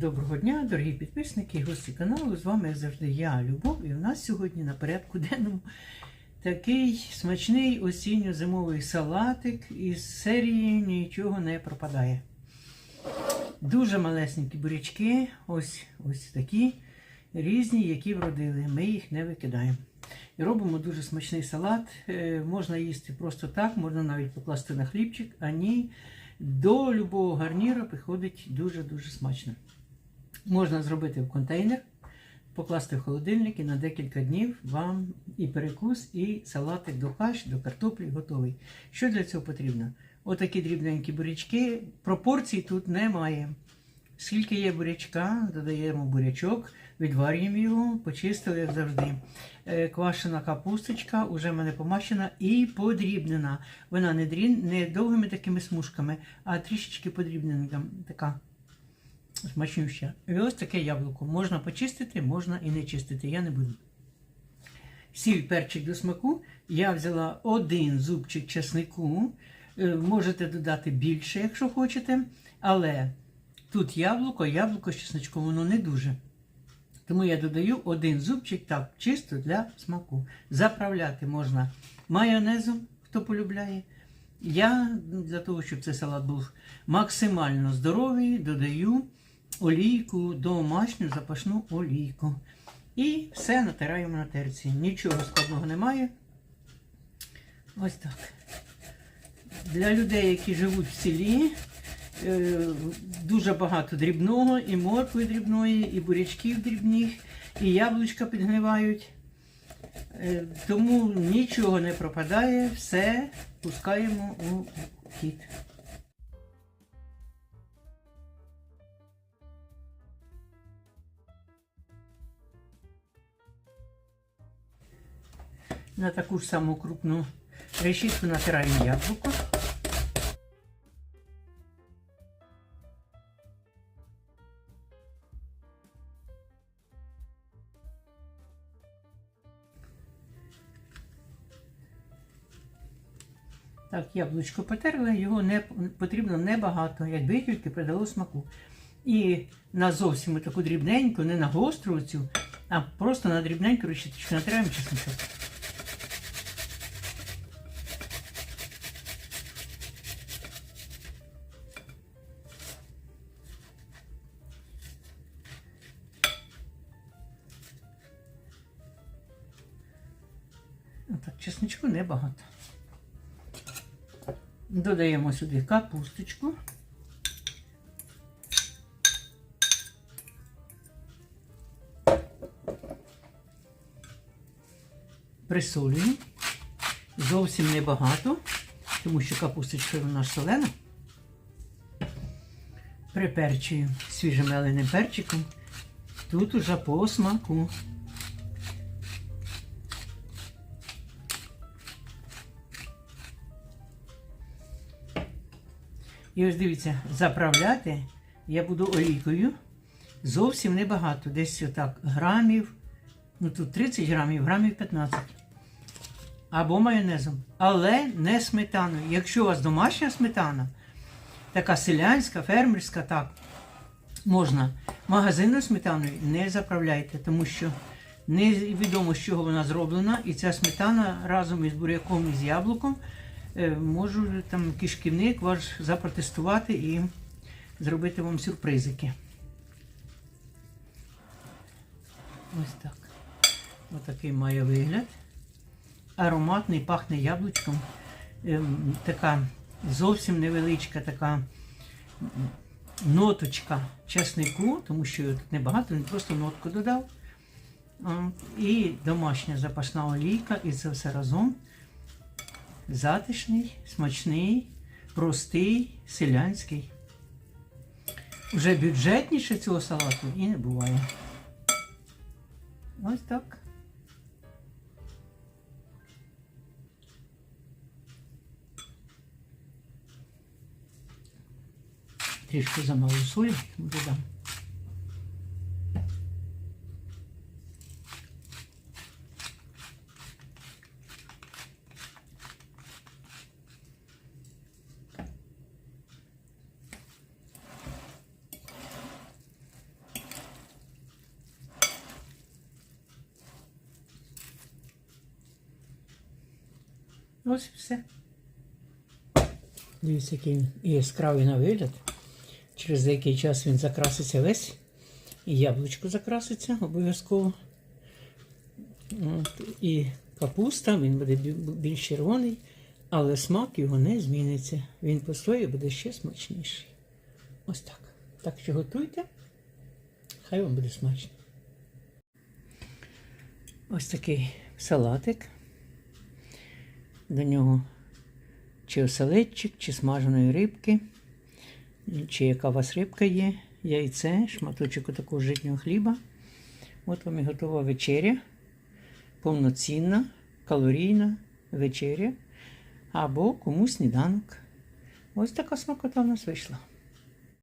Доброго дня, дорогі підписники і гості каналу. З вами як завжди я, Любов, і в нас сьогодні на порядку денному такий смачний осінньо-зимовий салатик із серії Нічого не пропадає. Дуже малесенькі бурячки, ось, ось такі різні, які вродили. Ми їх не викидаємо. І робимо дуже смачний салат. Е, Можна їсти просто так, можна навіть покласти на хлібчик, а ні. До любого гарніра приходить дуже-дуже смачно. Можна зробити в контейнер, покласти в холодильник і на декілька днів вам і перекус, і салатик до каш, до картоплі готовий. Що для цього потрібно? Отакі дрібненькі бурячки. Пропорцій тут немає. Скільки є бурячка, додаємо бурячок, відварюємо його, почистили, як завжди. Е, Квашена капусточка, вже в мене помащена і подрібнена. Вона не, дрін, не довгими такими смужками, а трішечки подрібненька. Така смачнюща. І ось таке яблуко. Можна почистити, можна і не чистити. Я не буду. Сіль, перчик до смаку. Я взяла один зубчик чеснику. Е, Можете додати більше, якщо хочете. Але тут яблуко, яблуко з чесничком, воно не дуже. Тому я додаю один зубчик так, чисто для смаку. Заправляти можна майонезом, хто полюбляє. Я для того, щоб цей салат був максимально здоровий, додаю олійку, домашню запашну олійку. І все натираємо на терці. Нічого складного немає. Ось так. Для людей, які живуть в селі, е, дуже багато дрібного, і моркви дрібної, і бурячків дрібних, і яблучка підгнивають. Е, Тому нічого не пропадає, все пускаємо у хід. На таку ж саму крупну решітку натираємо яблуко. Так, яблучко потерли, його не потрібно небагато, якби тільки придало смаку. І на зовсім таку дрібненьку, не на гостру цю, а просто на дрібненьку решіточку натираємо чесночок. Отак, чесничку небагато. Додаємо сюди капусточку. Присолюємо. Зовсім небагато, тому що капусточка у нас солена. Приперчую свіжим меленим перчиком. Тут уже по смаку. І ось дивіться, заправляти я буду олійкою. Зовсім небагато. Десь отак грамів. Ну тут 30 грамів, грамів 15. Або майонезом. Але не сметаною. Якщо у вас домашня сметана, така селянська, фермерська, так, можна. Магазинною сметаною не заправляйте, тому що невідомо, з чого вона зроблена. І ця сметана разом із буряком і з яблуком можу там кишківник ваш запротестувати і зробити вам сюрпризики. Ось так. Ось такий має вигляд. Ароматний, пахне яблучком. Ем, така зовсім невеличка така ноточка чеснику, тому що його тут небагато, він просто нотку додав. І домашня запашна олійка, і це все разом. Затишний, смачний, простий, селянський. Уже бюджетніше цього салату і не буває. Ось так. Трішки замало солі додам. Ось все. Дивіться, який яскравий на вигляд. Через деякий час він закраситься весь. І яблучко закраситься обов'язково. І капуста, він буде більш червоний, але смак його не зміниться. Він постоїть буде ще смачніший. Ось так. Так що готуйте. Хай вам буде смачно. Ось такий салатик. До нього чи оселедчик, чи смаженої рибки, чи яка у вас рибка є, яйце, шматочок такого житнього хліба. От вам і готова вечеря. Повноцінна, калорійна вечеря. Або комусь сніданок. Ось така смакота в нас вийшла.